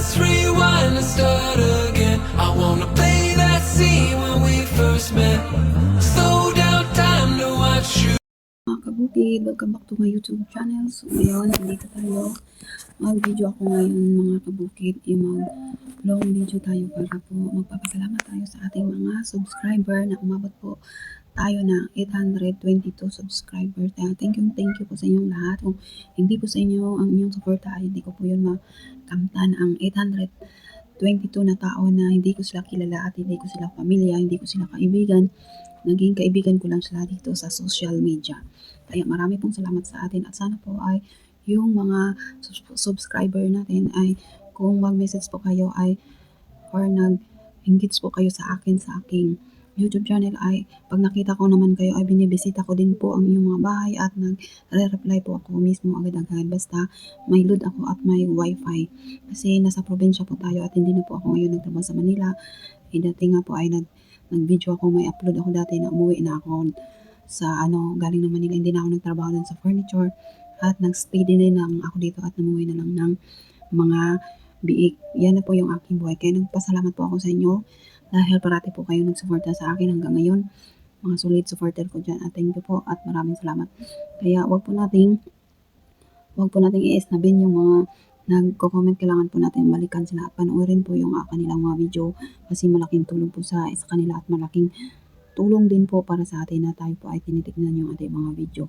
Let's rewind and start again. I wanna play that scene when we first met. Slow down time to watch you. Mga kabukid, welcome back to my YouTube channel. So ngayon, nandito tayo. Mag-video ako ngayon mga kabukid. Yung mag long video tayo para po magpapasalamat tayo sa ating mga subscriber na umabot po tayo na 822 subscribers. Kaya thank you, thank you po sa inyong lahat. Kung hindi po sa inyo ang inyong support ay hindi ko po yun makamtan ang 822 na tao na hindi ko sila kilala at hindi ko sila pamilya, hindi ko sila kaibigan naging kaibigan ko lang sila dito sa social media. Kaya marami pong salamat sa atin at sana po ay yung mga subscriber natin ay kung mag-message po kayo ay or nag-engage po kayo sa akin sa aking YouTube channel ay pag nakita ko naman kayo ay binibisita ko din po ang inyong mga bahay at nagre-reply po ako mismo agad-agad. Basta may load ako at may wifi. Kasi nasa probinsya po tayo at hindi na po ako ngayon nagtrabaho sa Manila. Eh, dati nga po ay nag nag-video ako, may upload ako dati na umuwi na ako sa ano, galing naman nila, hindi na ako nagtrabaho dun sa furniture at nag-stay din lang ako dito at namuwi na lang ng mga biik. Yan na po yung aking buhay. Kaya nagpasalamat po ako sa inyo dahil parati po kayo nagsuporta sa akin hanggang ngayon. Mga solid supporter ko dyan at thank you po at maraming salamat. Kaya wag po nating wag po nating i-snabin yung mga nagko-comment kailangan po natin balikan sila at panoorin po yung ah, kanilang mga video kasi malaking tulong po sa, sa kanila at malaking tulong din po para sa atin na tayo po ay tinitignan yung ating mga video.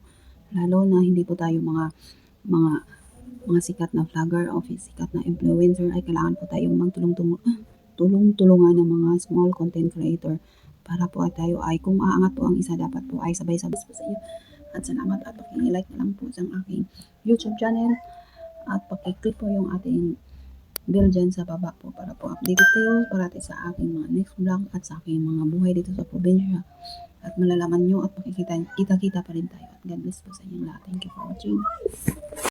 Lalo na hindi po tayo mga mga mga sikat na vlogger o sikat na influencer ay kailangan po tayong magtulong-tulong tulong-tulungan ng mga small content creator para po ay tayo ay kung aangat po ang isa dapat po ay sabay-sabay po sa iyo. At salamat at paki-like na lang po sa aking YouTube channel at paki-click po yung ating bell dyan sa baba po para po updated kayo parati sa aking mga next vlog at sa aking mga buhay dito sa probinsya at malalaman nyo at makikita kita-kita pa rin tayo at God bless po sa inyong lahat. Thank you for watching.